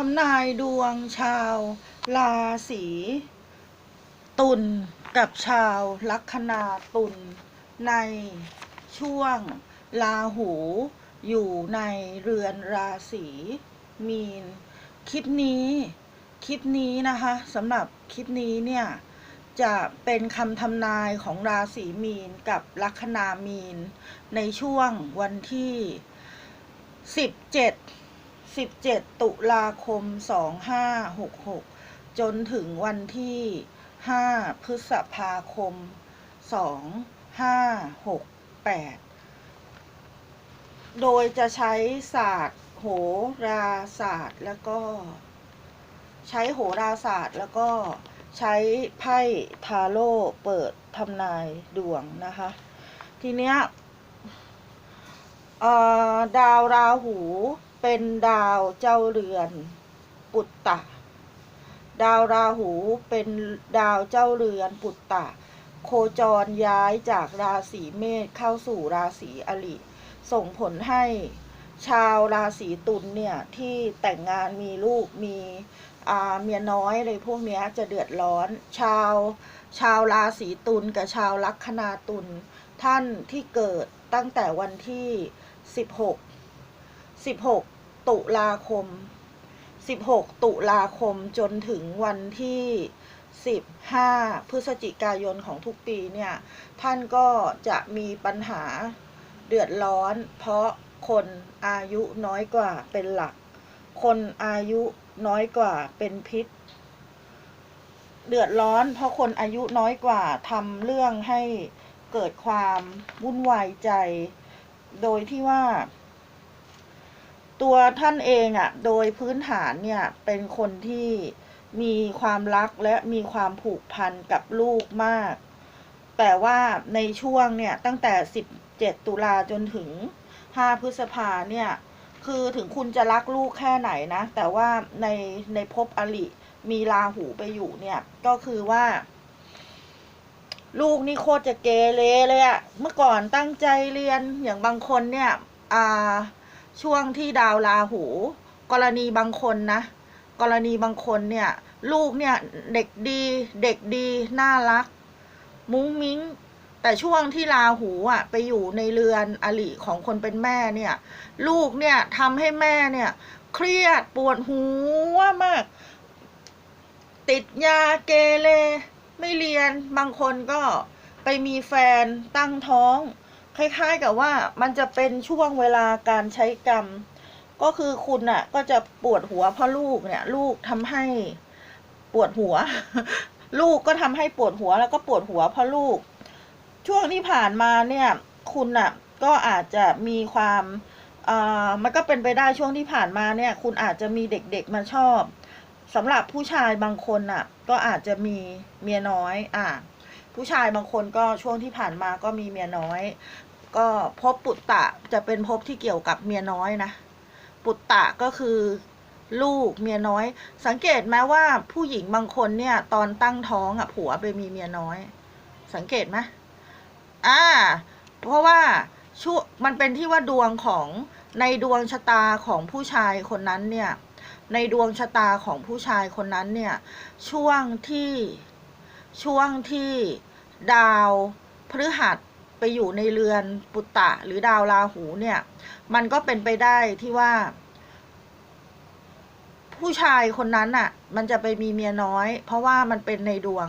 ทำนายดวงชาวราศีตุลกับชาวลัคนาตุลในช่วงลาหูอยู่ในเรือนราศีมีน คลิปนี้คลิปนี้นะคะสำหรับคลิปนี้เนี่ยจะเป็นคำทำนายของราศีมีนกับลัคนามีน ในช่วงวันที่ 17 17 ตุลาคม 2566 จนถึงวันที่ 5 พฤษภาคม 2568 โดยจะใช้ศาสตร์โหราศาสตร์แล้วก็ ใช้โหราศาสตร์แล้วก็ใช้ไพ่ทาโร่เปิดทำนายดวงนะคะ ทีเนี้ยดาวราหู เป็นดาวเจ้าเรือน ปุตตะ ดาวราหูเป็นดาวเจ้าเรือนปุตตะ โคจรย้ายจากราศีเมษเข้าสู่ราศีอริ ส่งผลให้ชาวราศีตุลเนี่ยที่แต่งงานมีลูกมีเมียน้อยอะไรพวกนี้จะเดือดร้อน ชาว ชาวราศีตุลกับชาวลัคนาตุลท่านที่เกิดตั้งแต่วันที่ 16 16 ตุลาคม 16 ตุลาคมจนถึงวันที่ 15 พฤศจิกายนของทุกปีเนี่ย ท่านก็จะมีปัญหาเดือดร้อน เพราะคนอายุน้อยกว่าเป็นหลัก คนอายุน้อยกว่าเป็นพิษ เดือดร้อน เพราะคนอายุน้อยกว่าทำเรื่องให้เกิดความวุ่นวายใจ โดยที่ว่า ตัวท่านเองอะ่ะ โดยพื้นฐานเนี่ย เป็นคนที่มีความรักและมีความผูกพันกับลูกมาก แต่ว่าในช่วงเนี่ย ตั้งแต่ 17 ตุลาจนถึง 5 พฤษภาเนี่ย คือถึงคุณจะรักลูกแค่ไหนนะ แต่ว่าในในภพอลิมีราหูไปอยู่เนี่ย ก็คือว่า ลูกนี่โคตรจะเกเรเลยอะเมื่อก่อนตั้งใจเรียนอย่างบางคนเนี่ย อ่า ช่วงที่ดาวราหู กรณีบางคนนะ กรณีบางคนเนี่ย ลูกเนี่ยเด็กดี เด็กดีน่ารัก มุ้งมิ้ง แต่ช่วงที่ราหูอะ ไปอยู่ในเรือนอลิของคนเป็นแม่เนี่ย ลูกเนี่ยทำให้แม่เนี่ย เครียดปวดหัวมาก ติดยาเกเรไม่เรียนบางคนก็ไปมีแฟนตั้งท้อง คล้ายๆกับว่ามันจะเป็นช่วงเวลาการใช้กรรม ก็คือคุณน่ะ ก็จะปวดหัวเพราะลูกเนี่ย ลูกทำให้ปวดหัว ลูกก็ทำให้ปวดหัวแล้วก็ปวดหัวเพราะลูก ช่วงที่ผ่านมาเนี่ย คุณน่ะก็อาจจะมีความอ่ามันก็เป็นไปได้ช่วงที่ผ่านมาเนี่ย คุณอาจจะมีเด็กๆมาชอบสำหรับผู้ชายบางคนน่ะ ก็อาจจะมีเมียน้อย อ่าผู้ชายบางคนก็ช่วงที่ผ่านมาก็มีเมียน้อย ก็พบปุตตะจะเป็นภพที่เกี่ยวกับเมียน้อยนะ ปุตตะก็คือลูกเมียน้อย สังเกตไหมว่าผู้หญิงบางคนเนี่ย ตอนตั้งท้องอะผัวไปมีเมียน้อย สังเกตไหมอ่า เพราะว่าช่วมันเป็นที่ว่าดวงของในดวงชะตาของผู้ชายคนนั้นเนี่ย ในดวงชะตาของผู้ชายคนนั้นเนี่ย ช่วงที่ช่วงที่ดาวพฤหัส ไปอยู่ในเรือนปุตตะหรือดาวราหูเนี่ย มันก็เป็นไปได้ที่ว่า ผู้ชายคนนั้นน่ะ มันจะไปมีเมียน้อย เพราะว่ามันเป็นในดวง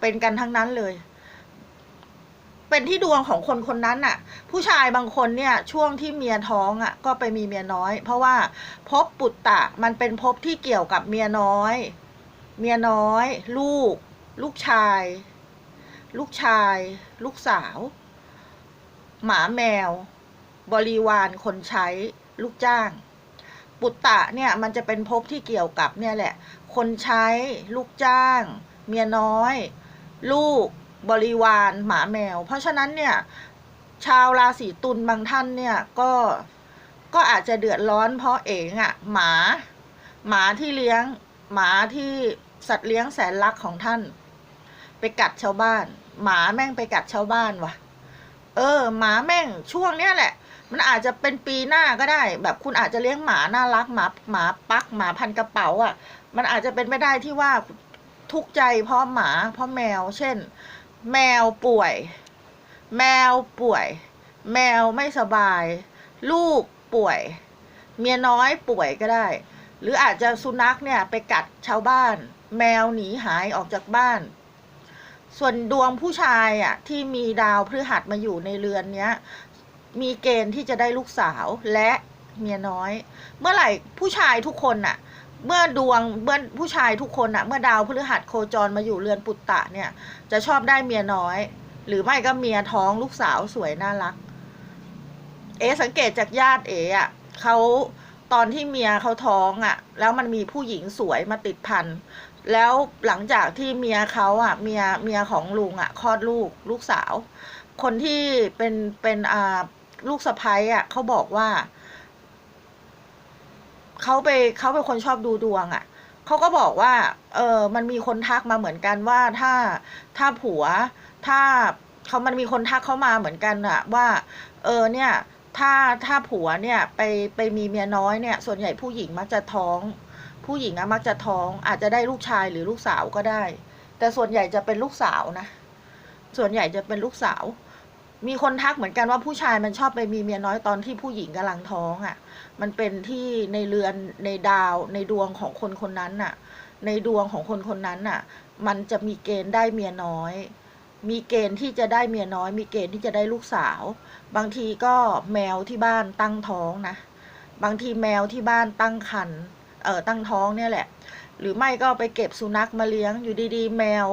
เป็นกันทั้งนั้นเลย เป็นที่ดวงของคนคนนั้นน่ะ ผู้ชายบางคนเนี่ย ช่วงที่เมียท้องอะ ก็ไปมีเมียน้อย เพราะว่าภพปุตตะมันเป็นภพที่เกี่ยวกับเมียน้อย เมียน้อย ลูก ลูกชายลูกชาย ลูกสาว หมาแมว บริวารคนใช้ลูกจ้าง ปุตตะเนี่ยมันจะเป็นภพที่เกี่ยวกับเนี่ยแหละ คนใช้ลูกจ้าง เมียน้อย ลูกบริวารหมาแมว เพราะฉะนั้นเนี่ย ชาวราศีตุลบางท่านเนี่ยก็ก็อาจจะเดือดร้อนเพราะเองอะ่ะหมา หมาที่เลี้ยง หมาที่สัตว์เลี้ยงแสนรักของท่าน ไปกัดชาวบ้าน หมาแม่งไปกัดชาวบ้านวะ เออหมาแม่งช่วงเนี้ยแหละ มันอาจจะเป็นปีหน้าก็ได้ แบบคุณอาจจะเลี้ยงหมาน่ารักหมาหมาปักหมาพันกระเป๋าอะ มันอาจจะเป็นไม่ได้ที่ว่าทุกใจเพราะหมาเพราะแมว เช่น แมวป่วย แมวป่วย แมวไม่สบาย ลูกป่วย เมียน้อยป่วยก็ได้ หรืออาจจะสุนัขเนี่ยไปกัดชาวบ้าน แมวหนีหายออกจากบ้าน ส่วนดวงผู้ชายอะที่มีดาวพฤหัสมาอยู่ในเรือนเนี้ย มีเกณฑ์ที่จะได้ลูกสาวและเมียน้อย เมื่อไหร่ผู้ชายทุกคนน่ะ เมื่อดวงเมื่อผู้ชายทุกคนน่ะ เมื่อดาวพฤหัสโคจรมาอยู่เรือนปุตตะเนี่ย จะชอบได้เมียน้อย หรือไม่ก็เมียท้องลูกสาวสวยน่ารัก เอสังเกตจากญาติเออะเขาตอนที่เมียเขาท้องอะ แล้วมันมีผู้หญิงสวยมาติดพัน แล้วหลังจากที่เมียเขาอะเมียเมียของลุงอะคลอดลูกลูกสาว คนที่เป็นเป็นอ่าลูกสะพ้ายอะเขาบอกว่าเขาไปเขาเป็นคนชอบดูดวงอะเขาก็บอกว่า เออมันมีคนทักมาเหมือนกันว่าถ้าถ้าผัว ถ้าเขามันมีคนทักเข้ามาเหมือนกันอะว่า เออเนี่ย ถ้าถ้าผัวเนี่ยไปไปมีเมียน้อยเนี่ย ส่วนใหญ่ผู้หญิงมักจะท้อง ผู้หญิงอะมักจะท้องอาจจะได้ลูกชายหรือลูกสาวก็ได้ แต่ส่วนใหญ่จะเป็นลูกสาวนะ ส่วนใหญ่จะเป็นลูกสาว มีคนทักเหมือนกันว่าผู้ชายมันชอบไปมีเมียน้อยตอนที่ผู้หญิงกำลังท้องอะ่ะ มันเป็นที่ในเรือนในดาวในดวงของคนคนนั้นน่ะ ในดวงของคนคนนั้นน่ะ มันจะมีเกณฑ์ได้เมียน้อย มีเกณฑ์ที่จะได้เมียน้อย มีเกณฑ์ที่จะได้ลูกสาว บางทีก็แมวที่บ้านตั้งท้องนะ บางทีแมวที่บ้านตั้งครรภ์ เอ่อตั้งท้องเนี่ยแหละ หรือไม่ก็ไปเก็บสุนัขมาเลี้ยง อยู่ดีๆ แมว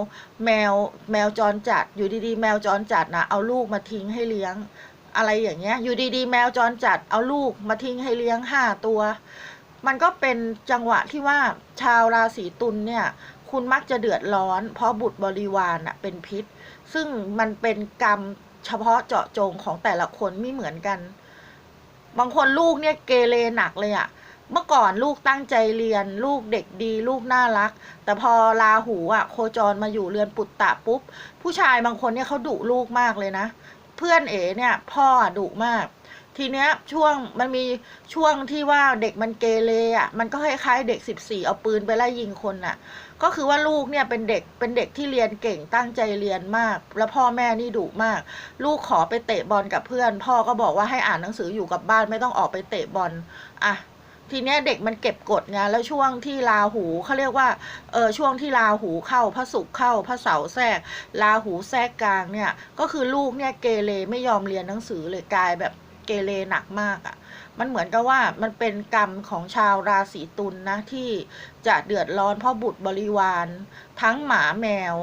แมว แมวจรจัด อยู่ดีๆ แมวจรจัดนะเอาลูกมาทิ้งให้เลี้ยง อะไรอย่างเงี้ย อยู่ดีๆ แมวจรจัด เอาลูกมาทิ้งให้เลี้ยงห้าตัว มันก็เป็นจังหวะที่ว่าชาวราศีตุลเนี่ย คุณมักจะเดือดร้อน เพราะบุตรบริวารน่ะเป็นพิษ ซึ่งมันเป็นกรรมเฉพาะเจาะจงของแต่ละคนไม่เหมือนกัน บางคนลูกเนี่ยเกเรหนักเลยอะ เมื่อก่อนลูกตั้งใจเรียน ลูกเด็กดี ลูกน่ารัก แต่พอลาหูอะโคจรมาอยู่เรือนปุตตะปุ๊บ ผู้ชายบางคนเนี่ยเขาดุลูกมากเลยนะ เพื่อนเอ๋เนี่ย พ่อดุมาก ทีเนี้ยช่วงมันมีช่วงที่ว่าเด็กมันเกเรอะมันก็คล้ายๆเด็กสิบสี่เอาปืนไปไล่ยิงคนน่ะ ก็คือว่าลูกเนี่ยเป็นเด็กเป็นเด็กที่เรียนเก่งตั้งใจเรียนมาก แล้วพ่อแม่นี่ดุมาก ลูกขอไปเตะบอลกับเพื่อน พ่อก็บอกว่าให้อ่านหนังสืออยู่กับบ้านไม่ต้องออกไปเตะบอลอะ ทีเนี้ยเด็กมันเก็บกดไงแล้วช่วงที่ลาหูเขาเรียกว่าเออช่วงที่ลาหูเข้าพระศุกร์เข้าพระเสาร์แทรกลาหูแทรกกลางเนี่ย ก็คือลูกเนี่ยเกเรไม่ยอมเรียนหนังสือเลยกลายแบบเกเรหนักมากอะ่ะมันเหมือนกับว่ามันเป็นกรรมของชาวราศีตุลนนะที่จะเดือดร้อนเพราะบุตรบริวาร ทั้งหมาแมว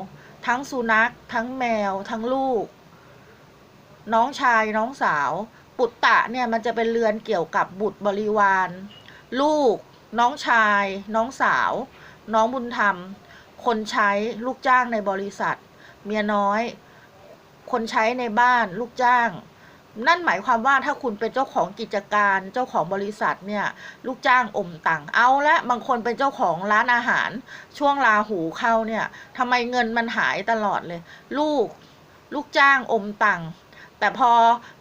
ทั้งสุนัข ทั้งแมว ทั้งลูก น้องชายน้องสาว ปุตตะเนี่ยมันจะเป็นเรือนเกี่ยวกับบุตรบริวาร ลูก น้องชาย น้องสาว น้องบุญธรรม คนใช้ลูกจ้างในบริษัท เมียน้อย คนใช้ในบ้านลูกจ้าง นั่นหมายความว่าถ้าคุณเป็นเจ้าของกิจการเจ้าของบริษัทเนี่ย ลูกจ้างอมตังเอาละบางคนเป็นเจ้าของร้านอาหาร ช่วงลาหูเข้าเนี่ยทำไมเงินมันหายตลอดเลย ลูกลูกจ้างอมตังแต่พอ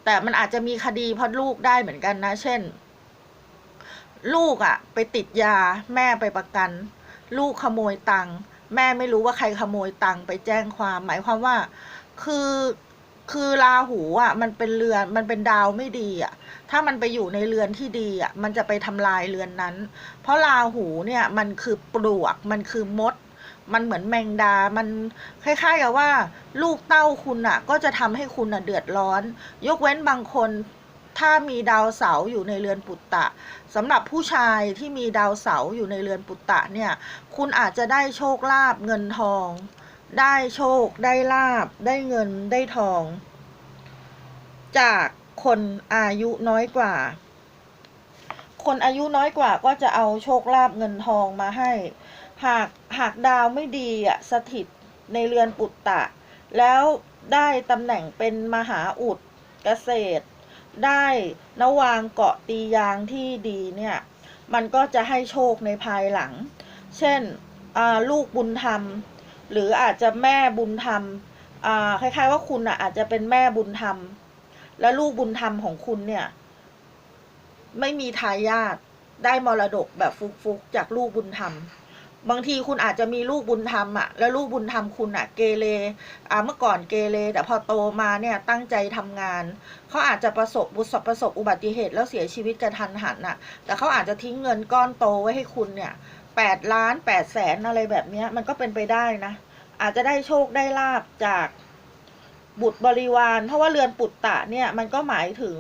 แต่มันอาจจะมีคดีเพราะลูกได้เหมือนกันนะ เช่น ลูกอะไปติดยาแม่ไปประกัน ลูกขโมยตังค์แม่ไม่รู้ว่าใครขโมยตังค์ไปแจ้งความ หมายความว่า คือคือราหูอะ มันเป็นเรือนมันเป็นดาวไม่ดีอะ ถ้ามันไปอยู่ในเรือนที่ดีอะ มันจะไปทำลายเรือนนั้น เพราะราหูเนี่ยมันคือปลวก มันคือมด มันเหมือนแมงดา มันคล้ายๆกับว่า ลูกเต้าคุณอะ ก็จะทำให้คุณอะเดือดร้อน ยกเว้นบางคน ถ้ามีดาวเสาอยู่ในเรือนปุตตะสำหรับผู้ชายที่มีดาวเสาอยู่ในเรือนปุตตะเนี่ย คุณอาจจะได้โชคลาภเงินทอง ได้โชค ได้ลาบ ได้เงินได้ทอง จากคนอายุน้อยกว่า คนอายุน้อยกว่าก็จะเอาโชคลาภเงินทองมาให้ หากหากดาวไม่ดีอะสถิตในเรือนปุตตะ แล้วได้ตำแหน่งเป็นมหาอุดเกษตร ได้นวางเกาะตียางที่ดีเนี่ย มันก็จะให้โชคในภายหลัง เช่นลูกบุญธรรม หรืออาจจะแม่บุญธรรมคล้ายๆว่าคุณอะอาจจะเป็นแม่บุญธรรม และลูกบุญธรรมของคุณเนี่ย ไม่มีทายาทได้มรดกแบบฟุกๆจากลูกบุญธรรม บางทีคุณอาจจะมีลูกบุญธรรมอะแล้วลูกบุญธรรมคุณอะเกเรอ่าเมื่อก่อนเกเรแต่พอโตมาเนี่ยตั้งใจทำงานเขาอาจจะประสบบุษประสบอุบัติเหตุแล้วเสียชีวิตกระทันหันน่ะแต่เขาอาจจะทิ้งเงินก้อนโตไว้ให้คุณเนี่ยแปดล้านแปดแสนอะไรแบบเนี้ยมันก็เป็นไปได้นะ อาจจะได้โชคได้ลาบจากบุตรบริวาร เพราะว่าเรือนปุตตะเนี่ยมันก็หมายถึง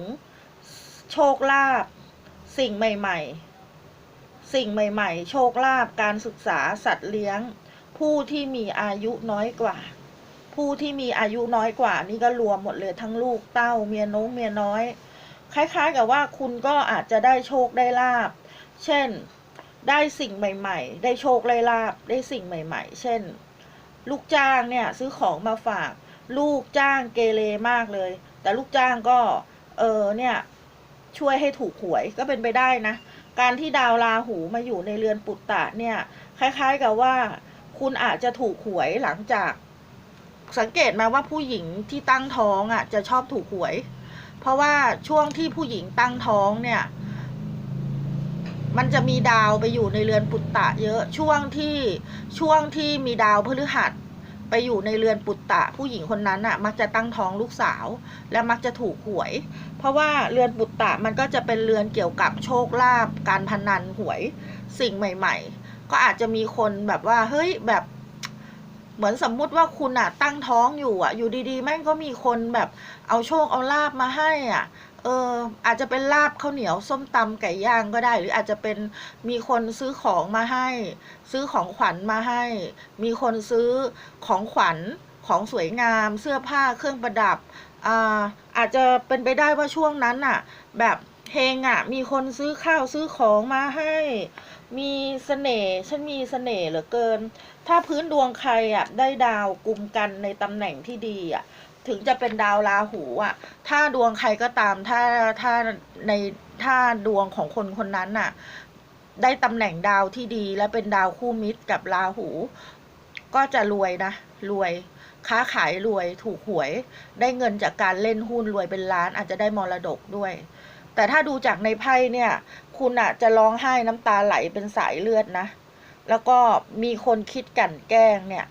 โชคลาภสิ่งใหม่ ๆ สิ่งใหม่ๆ โชคลาภการศึกษาสัตว์เลี้ยง ผู้ที่มีอายุน้อยกว่า ผู้ที่มีอายุน้อยกว่า นี่ก็รวมหมดเลยทั้งลูกเต้าเมียน้องเมียน้อย คล้ายๆกับว่าคุณก็อาจจะได้โชคได้ลาบ เช่น ได้สิ่งใหม่ ๆ ได้โชคได้ลาบได้สิ่งใหม่ ๆ เช่น ลูกจ้างเนี่ยซื้อของมาฝาก ลูกจ้างเกเรมากเลย แต่ลูกจ้างก็เออเนี่ยช่วยให้ถูกหวยก็เป็นไปได้นะ การที่ดาวราหูมาอยู่ในเรือนปุตตะเนี่ย คล้าย ๆกับว่า คุณอาจจะถูกหวยหลังจาก สังเกตไหมว่าผู้หญิงที่ตั้งท้องอะ จะชอบถูกหวย เพราะว่าช่วงที่ผู้หญิงตั้งท้องเนี่ย มันจะมีดาวไปอยู่ในเรือนปุตตะ เยอะช่วงที่ช่วงที่มีดาวพฤหัส ไปอยู่ในเรือนปุตตะ ผู้หญิงคนนั้นอะ มักจะตั้งท้องลูกสาว และมักจะถูกหวย เพราะว่าเรือนปุตตะมันก็จะเป็นเรือนเกี่ยวกับโชคลาภการพนันหวยสิ่งใหม่ ๆ ก็อาจจะมีคนแบบว่าเฮ้ยแบบ เหมือนสมมุติว่าคุณอะตั้งท้องอยู่อะ อยู่ดีๆ แม่งก็มีคนแบบเอาโชคเอาลาบมาให้อะ เอออาจจะเป็นลาบข้าวเหนียวส้มตำไก่ย่างก็ได้ หรืออาจจะเป็นมีคนซื้อของมาให้ ซื้อของขวัญมาให้ มีคนซื้อของขวัญของสวยงาม เสื้อผ้าเครื่องประดับอ่าอาจจะเป็นไปได้ว่าช่วงนั้นน่ะ แบบเฮงอะ มีคนซื้อข้าวซื้อของมาให้ มีเสน่ห์ฉันมีเสน่ห์เหลือเกิน ถ้าพื้นดวงใครอะได้ดาวกลุ่มกันในตำแหน่งที่ดีอะ ถึงจะเป็นดาวราหูอะ ถ้าดวงใครก็ตาม ถ้าถ้าในถ้าดวงของคนคนนั้นน่ะ ได้ตำแหน่งดาวที่ดีและเป็นดาวคู่มิตรกับราหู ก็จะรวยนะรวยค้าขายรวยถูกหวย ได้เงินจากการเล่นหุ้นรวยเป็นล้านอาจจะได้มรดกด้วย แต่ถ้าดูจากในไพ่เนี่ย คุณอะจะร้องไห้น้ำตาไหลเป็นสายเลือดนะ แล้วก็มีคนคิดกั่นแกล้งเนี่ย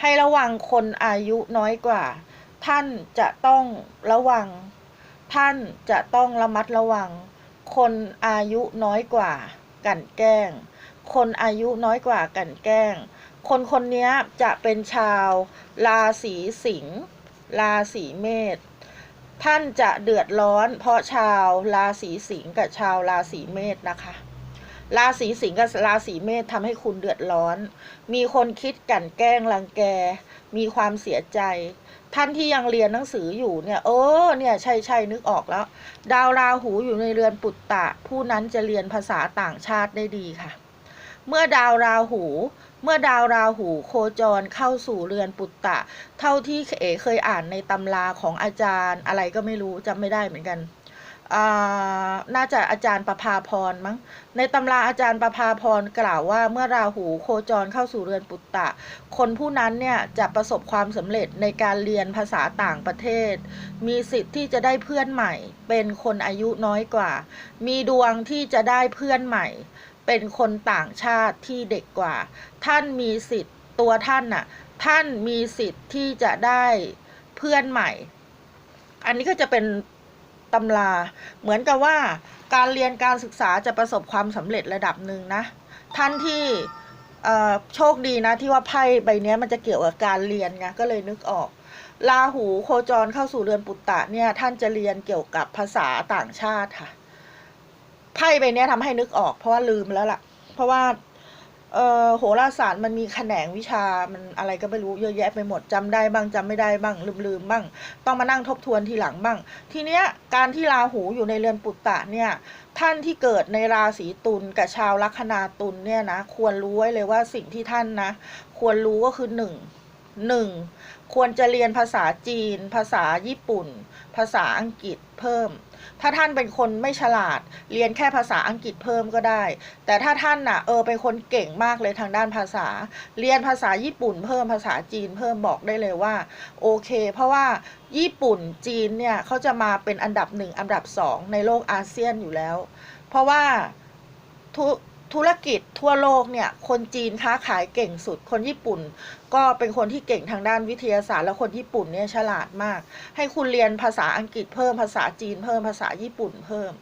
ให้ระวังคนอายุน้อยกว่า ท่านจะต้องระวัง ท่านจะต้องระมัดระวัง คนอายุน้อยกว่า กันแกล้ง คนอายุน้อยกว่ากันแกล้ง คนคนนี้จะเป็นชาวราศีสิงห์ราศีเมษท่านจะเดือดร้อน เพราะชาวราศีสิงห์กับชาวราศีเมษนะคะ ราศีสิงห์กับราศีเมษทำให้คุณเดือดร้อน มีคนคิดกันแกล้งรังแก มีความเสียใจ ท่านที่ยังเรียนหนังสืออยู่เนี่ยเออเนี่ยใช่ใช่นึกออกแล้ว ดาวราหูอยู่ในเรือนปุตตะ ผู้นั้นจะเรียนภาษาต่างชาติได้ดีค่ะ เมื่อดาวราหูเมื่อดาวราหูโคจรเข้าสู่เรือนปุตตะ เท่าที่เอ๋เคยอ่านในตำราของอาจารย์ อะไรก็ไม่รู้จำไม่ได้เหมือนกัน น่าจะอาจารย์ประภาพรมั้ง ในตำราอาจารย์ประภาพรกล่าวว่าเมื่อราหูโคจรเข้าสู่เรือนปุตตะ คนผู้นั้นเนี่ยจะประสบความสำเร็จในการเรียนภาษาต่างประเทศ มีสิทธิ์ที่จะได้เพื่อนใหม่ เป็นคนอายุน้อยกว่า มีดวงที่จะได้เพื่อนใหม่ เป็นคนต่างชาติที่เด็กกว่า ท่านมีสิทธิ์ตัวท่านน่ะ ท่านมีสิทธิ์ที่จะได้เพื่อนใหม่ อันนี้ก็จะเป็น ตำรา เหมือนกับว่าการเรียนการศึกษาจะประสบความสำเร็จระดับหนึ่งนะ ท่านที่โชคดีนะที่ว่าไพ่ใบนี้มันจะเกี่ยวกับการเรียนไงก็เลยนึกออกราหูโคจรเข้าสู่เรือนปุตตะเนี่ยท่านจะเรียนเกี่ยวกับภาษาต่างชาติค่ะไพ่ใบนี้ทำให้นึกออกเพราะว่าลืมแล้วล่ะ เพราะว่า เอ่อโหราศาสตร์มันมีแขนงวิชามันอะไรก็ไม่รู้เยอะแยะไปหมดจำได้บ้างจำไม่ได้บ้างลืมลืมบ้าง ต้องมานั่งทบทวนทีหลังบ้าง ทีเนี้ยการที่ราหูอยู่ในเรือนปุตตะเนี่ยท่านที่เกิดในราศีตุลกับชาวลัคนาตุลเนี่ยนะควรรู้ไว้เลยว่าสิ่งที่ท่านนะ ควรรู้ก็คือหนึ่ง หนึ่งควรจะเรียนภาษาจีน ภาษาญี่ปุ่น ภาษาอังกฤษเพิ่ม ถ้าท่านเป็นคนไม่ฉลาด เรียนแค่ภาษาอังกฤษเพิ่มก็ได้ แต่ถ้าท่านน่ะเออเป็นคนเก่งมากเลยทางด้านภาษา เรียนภาษาญี่ปุ่น เพิ่มภาษาจีนเพิ่มบอกได้เลยว่าโอเค เพราะว่าญี่ปุ่นจีนเนี่ยเขาจะมาเป็นอันดับหนึ่งอันดับสองในโลกอาเซียนอยู่แล้ว เพราะว่าธุ ธุรกิจทั่วโลกเนี่ย คนจีนค้าขายเก่งสุด คนญี่ปุ่น ก็เป็นคนที่เก่งทางด้านวิทยาศาสตร์ แล้วคนญี่ปุ่นเนี่ยฉลาดมาก ให้คุณเรียนภาษาอังกฤษเพิ่มภาษาจีนเพิ่มภาษาญี่ปุ่นเพิ่ม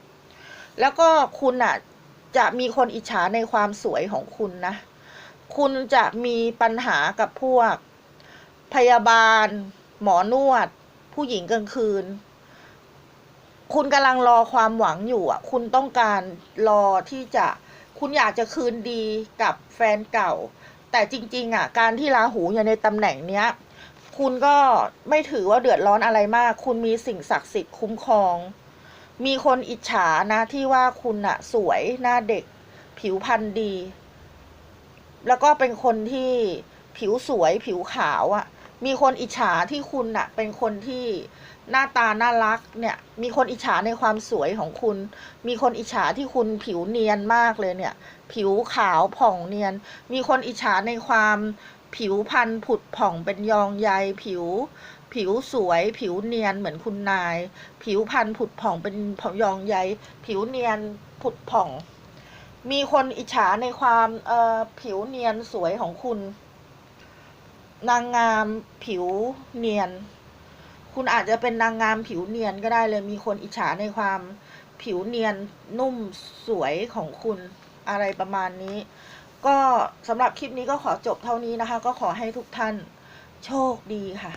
แล้วก็คุณอะจะมีคนอิจฉาในความสวยของคุณนะ คุณจะมีปัญหากับพวก พยาบาล หมอนวด ผู้หญิงกลางคืน คุณกำลังรอความหวังอยู่อะ คุณต้องการรอที่จะ คุณอยากจะคืนดีกับแฟนเก่า แต่จริง ๆ อะ การที่ราหูอยู่ในตำแหน่งเนี้ย คุณก็ไม่ถือว่าเดือดร้อนอะไรมาก คุณมีสิ่งศักดิ์สิทธิ์คุ้มครอง มีคนอิจฉานะที่ว่าคุณอะสวยหน้าเด็ก ผิวพรรณดี แล้วก็เป็นคนที่ผิวสวยผิวขาวอะมีคนอิจฉาที่คุณอะเป็นคนที่ หน้าตาน่ารักเนี่ยมีคนอิจฉาในความสวยของคุณ มีคนอิจฉาที่คุณผิวเนียนมากเลยเนี่ย ผิวขาวผ่องเนียน มีคนอิจฉาในความผิวพรรณผุดผ่องเป็นยองใยผิว ผิวสวย ผิวเนียนเหมือนคุณนาย ผิวพรรณผุดผ่องเป็นยองใยผิวเนียนผุดผ่อง มีคนอิจฉาในความเอ่อผิวเนียนสวยของคุณ นางงามผิวเนียน คุณอาจจะเป็นนางงามผิวเนียนก็ได้เลยมีคนอิจฉาในความผิวเนียนนุ่มสวยของคุณอะไรประมาณนี้ ก็สำหรับคลิปนี้ก็ขอจบเท่านี้นะคะ ก็ขอให้ทุกท่านโชคดีค่ะ